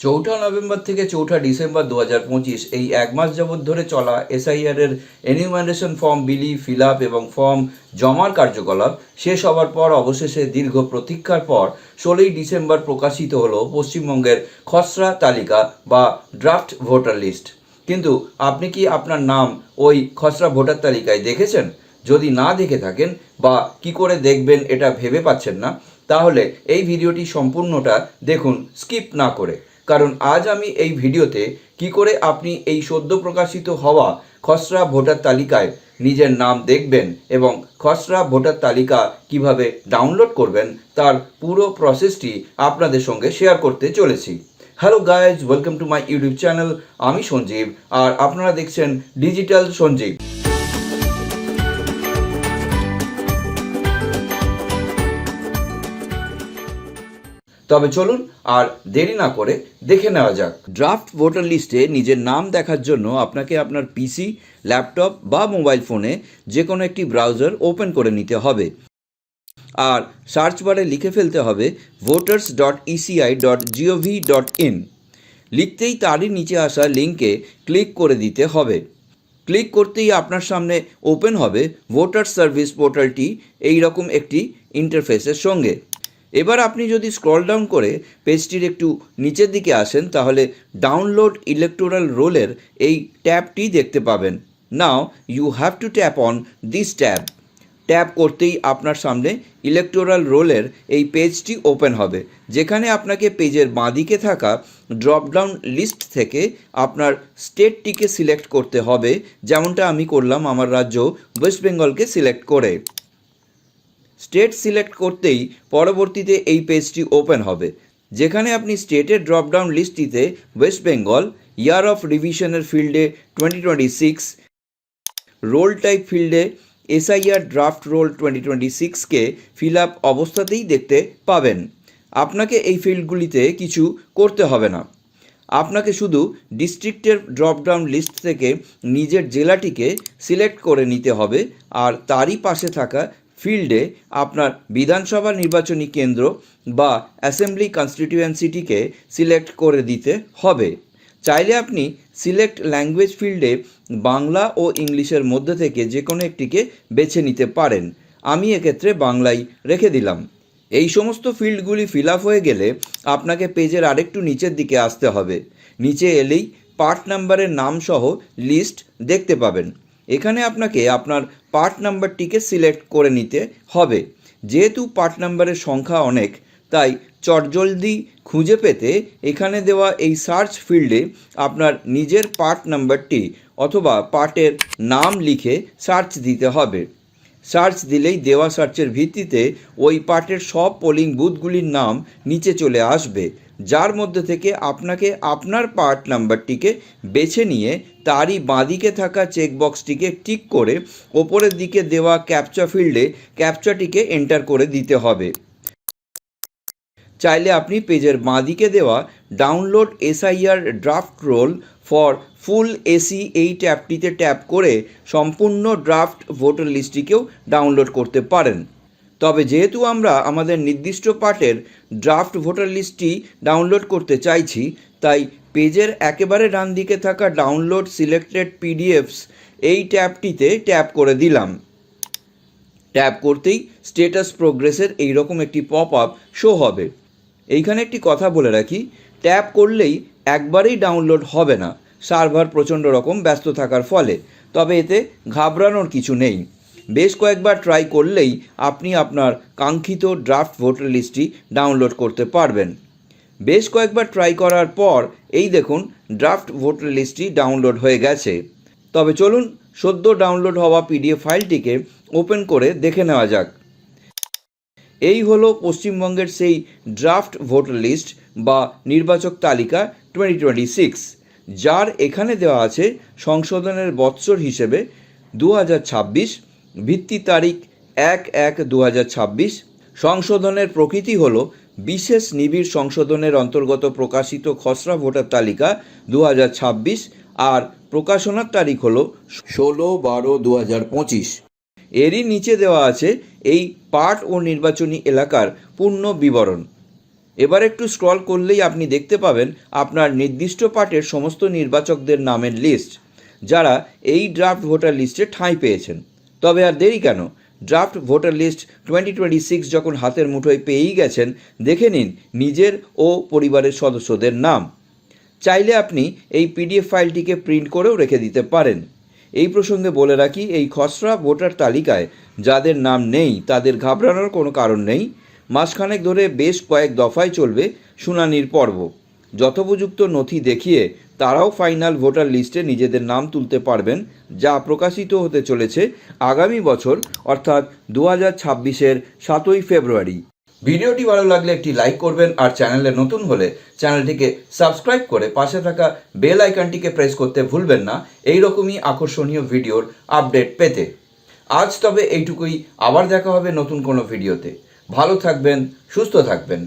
চৌঠা নভেম্বর থেকে চৌঠা ডিসেম্বর দু হাজার পঁচিশ, এই এক মাস যাবৎ ধরে চলা এসআইআর এর এনিউমারেশন ফর্ম বিলি ফিল আপ এবং ফর্ম জমার কার্যকলাপ শেষ হওয়ার পর অবশেষে দীর্ঘ প্রতীক্ষার পর ষোলোই ডিসেম্বর প্রকাশিত হল পশ্চিমবঙ্গের খসড়া তালিকা বা ড্রাফট ভোটার লিস্ট কিন্তু আপনি কি আপনার নাম ওই খসড়া ভোটার তালিকায় দেখেছেন? যদি না দেখে থাকেন বা কি করে দেখবেন এটা ভেবে পাচ্ছেন না, তাহলে এই ভিডিওটি সম্পূর্ণটা দেখুন, স্কিপ না করে। কারণ আজ আমি এই ভিডিওতে কি করে আপনি এই সদ্য প্রকাশিত হওয়া খসড়া ভোটার তালিকায় নিজের নাম দেখবেন এবং খসড়া ভোটার তালিকা কীভাবে ডাউনলোড করবেন, তার পুরো প্রসেসটি আপনাদের সঙ্গে শেয়ার করতে চলেছি। Hello guys welcome to my YouTube channel আমি সঞ্জীব, আর আপনারা দেখছেন ডিজিটাল সঞ্জীব। তবে চলুন আর দেরি না করে দেখে নেওয়া যাক। ড্রাফট ভোটার লিস্টে নিজের নাম দেখার জন্য আপনাকে আপনার পিসি, ল্যাপটপ বা মোবাইল ফোনে যে কোনো একটি ব্রাউজার ওপেন করে নিতে হবে। আর সার্চ বারে লিখে ফেলতে হবে voters dot ECI dot GOV dot in লিখতেই তারই নিচে আসা লিঙ্কে ক্লিক করে দিতে হবে। ক্লিক করতেই আপনার সামনে ওপেন হবে ভোটার সার্ভিস পোর্টালটি এই রকম একটি ইন্টারফেসের সঙ্গে। এবার আপনি যদি স্ক্রল ডাউন করে পেজটির একটু নিচের দিকে আসেন, তাহলে ডাউনলোড ইলেকটোরাল রোলের এই ট্যাবটি দেখতে পাবেন। Now you have to tap on this tab tap করতেই আপনার সামনে ইলেকটোরাল রোলের এই পেজটি ওপেন হবে। যেখানে আপনাকে পেজের বাঁদিকে থাকা ড্রপডাউন লিস্ট থেকে আপনার স্টেটটিকে সিলেক্ট করতে হবে, যেমনটা আমি করলাম আমার রাজ্য ওয়েস্ট বেঙ্গলকে সিলেক্ট করে। স্টেট সিলেক্ট করতেই পরবর্তীতে এই পেজটি ওপেন হবে, যেখানে আপনি স্টেটের ড্রপডাউন লিস্টটিতে ওয়েস্ট বেঙ্গল, ইয়ার অফ রিভিশনের ফিল্ডে twenty twenty six roll type ফিল্ডে SIR draft roll twenty twenty সিক্সকে fill up অবস্থাতেই দেখতে পাবেন। আপনাকে এই ফিল্ডগুলিতে কিছু করতে হবে না। আপনাকে শুধু ডিস্ট্রিক্টের ড্রপডাউন লিস্ট থেকে নিজের জেলাটিকে সিলেক্ট করে নিতে হবে, আর তারই পাশে থাকা ফিল্ডে আপনার বিধানসভা নির্বাচনী কেন্দ্র বা অ্যাসেম্বলি কনস্টিটিউয়েন্সিটিকে সিলেক্ট করে দিতে হবে। চাইলে আপনি সিলেক্ট ল্যাঙ্গুয়েজ ফিল্ডে বাংলা ও ইংলিশের মধ্যে থেকে যে কোনো একটিকে বেছে নিতে পারেন। আমি এক্ষেত্রে বাংলাই রেখে দিলাম। এই সমস্ত ফিল্ডগুলি ফিল আপ হয়ে গেলে আপনাকে পেজের আরেকটু নিচের দিকে আসতে হবে। নিচে এলেই পার্ট নাম্বারের নাম সহ লিস্ট দেখতে পাবেন। এখানে আপনাকে আপনার পার্ট নাম্বারটিকে সিলেক্ট করে নিতে হবে। যেহেতু পার্ট নাম্বারের সংখ্যা অনেক, তাই চটজলদি খুঁজে পেতে এখানে দেওয়া এই সার্চ ফিল্ডে আপনার নিজের পার্ট নাম্বারটি অথবা পার্টের নাম লিখে সার্চ দিতে হবে। সার্চ দিলেই দেওয়া সার্চের ভিত্তিতে ওই পার্টের সব পোলিং বুথগুলির নাম নিচে চলে আসবে। যার মধ্যে থেকে আপনাকে আপনার পার্ট নাম্বারটিকে বেছে নিয়ে তারই বাঁদিকে থাকা চেকবক্সটিকে টিক করে ওপরের দিকে দেওয়া ক্যাপচা ফিল্ডে ক্যাপচাটিকে এন্টার করে দিতে হবে। চাইলে আপনি পেজের বাঁদিকে দেওয়া download SIR draft roll for full AC এই ট্যাবটিতে ট্যাপ করে সম্পূর্ণ ড্রাফট ভোটার লিস্টটিকেও ডাউনলোড করতে পারেন। তবে যেহেতু আমরা আমাদের নির্দিষ্ট পার্টের ড্রাফট ভোটার লিস্টটি ডাউনলোড করতে চাইছি, তাই পেজের একেবারে ডান দিকে থাকা ডাউনলোড সিলেক্টেড পিডিএফস এই ট্যাবটিতে ট্যাপ করে দিলাম। ট্যাপ করতেই স্টেটাস প্রোগ্রেসের এইরকম একটি পপ আপ শো হবে। এইখানে একটি কথা বলে রাখি, ট্যাপ করলেই একবারেই ডাউনলোড হবে না। সার্ভার প্রচণ্ড রকম ব্যস্ত থাকার ফলে, তবে এতে ঘাবড়ানোর কিছু নেই। বেশ কয়েকবার ট্রাই করলেই আপনি আপনার কাঙ্ক্ষিত ড্রাফট ভোটার লিস্টটি ডাউনলোড করতে পারবেন। বেশ কয়েকবার ট্রাই করার পর এই দেখুন ড্রাফট ভোটার লিস্টটি ডাউনলোড হয়ে গেছে। তবে চলুন সদ্য ডাউনলোড হওয়া পিডিএফ ফাইলটিকে ওপেন করে দেখে নেওয়া যাক। এই হলো পশ্চিমবঙ্গের সেই ড্রাফট ভোটার লিস্ট বা নির্বাচক তালিকা টোয়েন্টি টোয়েন্টি সিক্স যার এখানে দেওয়া আছে সংশোধনের বৎসর হিসেবে দু হাজার ছাব্বিশ ভিত্তি তারিখ এক এক দু সংশোধনের প্রকৃতি হল, বিশেষ নিবিড় সংশোধনের অন্তর্গত প্রকাশিত খসড়া ভোটার তালিকা দু হাজার ছাব্বিশ আর প্রকাশনার তারিখ হল ষোলো বারো দু এরই নিচে দেওয়া আছে এই পার্ট ও নির্বাচনী এলাকার পূর্ণ বিবরণ। এবার একটু স্ক্রল করলেই আপনি দেখতে পাবেন আপনার নির্দিষ্ট পার্টের সমস্ত নির্বাচকদের নামের লিস্ট, যারা এই ড্রাফট ভোটার লিস্টে ঠাঁই পেয়েছেন। তবে আর দেরি কেন? Draft voter list twenty twenty six যখন হাতের মুঠোয় পেয়েই গেছেন, দেখে নিন নিজের ও পরিবারের সদস্যদের নাম। চাইলে আপনি এই পিডিএফ ফাইলটিকে প্রিন্ট করেও রেখে দিতে পারেন। এই প্রসঙ্গে বলে রাখি, এই খসড়া ভোটার তালিকায় যাদের নাম নেই, তাদের ঘাবড়ানোর কোনো কারণ নেই। মাসখানেক ধরে বেশ কয়েক দফায় চলবে শুনানির পর্ব। যথোপযুক্ত নথি দেখিয়ে তারাও ফাইনাল ভোটার লিস্টে নিজেদের নাম তুলতে পারবেন, যা প্রকাশিত হতে চলেছে আগামী বছর, অর্থাৎ দু হাজার ছাব্বিশের সাতই ফেব্রুয়ারি। ভিডিওটি ভালো লাগলে একটি লাইক করবেন, আর চ্যানেলে নতুন হলে চ্যানেলটিকে সাবস্ক্রাইব করে পাশে থাকা বেল আইকনটিকে প্রেস করতে ভুলবেন না। এই রকমই আকর্ষণীয় ভিডিওর আপডেট পেতে। আজ তবে এইটুকুই, আবার দেখা হবে নতুন কোনো ভিডিওতে ভালো থাকবেন, সুস্থ থাকবেন।